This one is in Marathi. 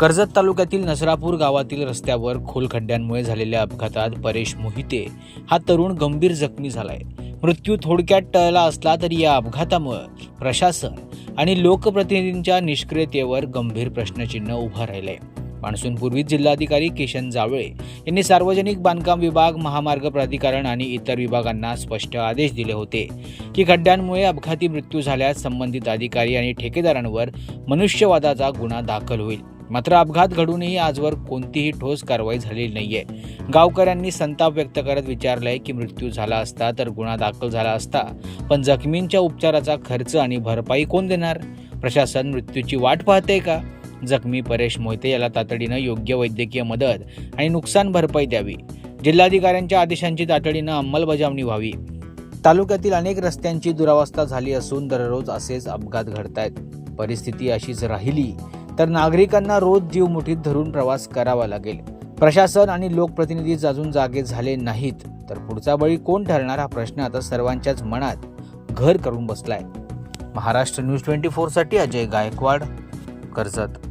कर्जत तालुक्यातील नसरापूर गावातील रस्त्यावर खोल खड्ड्यांमुळे झालेल्या अपघातात परेश मोहिते हा तरुण गंभीर जखमी झालाय. मृत्यू थोडक्यात टळला असला तरी या अपघातामुळे प्रशासन आणि लोकप्रतिनिधींच्या निष्क्रियतेवर गंभीर प्रश्नचिन्ह उभं राहिलंय. मान्सूनपूर्वीच जिल्हाधिकारी किशन जावळे यांनी सार्वजनिक बांधकाम विभाग महामार्ग प्राधिकरण आणि इतर विभागांना स्पष्ट आदेश दिले होते की खड्ड्यांमुळे अपघाती मृत्यू झाल्यास संबंधित अधिकारी आणि ठेकेदारांवर मनुष्यवादाचा गुन्हा दाखल होईल. मात्र अपघात घडूनही आजवर कोणतीही ठोस कारवाई झालेली नाहीये. गावकऱ्यांनी संताप व्यक्त करत विचारलंय की मृत्यू झाला असता तर गुन्हा दाखल झाला असता. पण जखमींच्या उपचाराचा खर्च आणि भरपाई कोण देणार? प्रशासन मृत्यूची वाट पाहते का? जखमी परेश मोहिते याला तातडीनं योग्य वैद्यकीय मदत आणि नुकसान भरपाई द्यावी. जिल्हाधिकाऱ्यांच्या आदेशांची तातडीनं अंमलबजावणी व्हावी. तालुक्यातील अनेक रस्त्यांची दुरावस्था झाली असून दररोज असेच अपघात घडत आहेत परिस्थिती अशीच राहिली. तर नागरिकांना रोज जीव मुठीत धरून प्रवास करावा लागेल. प्रशासन आणि लोकप्रतिनिधी अजून जागे झाले नाहीत. तर पुढचा बळी कोण ठरणार हा प्रश्न आता सर्वांच्याच मनात घर करून बसलाय. महाराष्ट्र न्यूज ट्वेंटी फोरसाठी अजय गायकवाड कर्जत.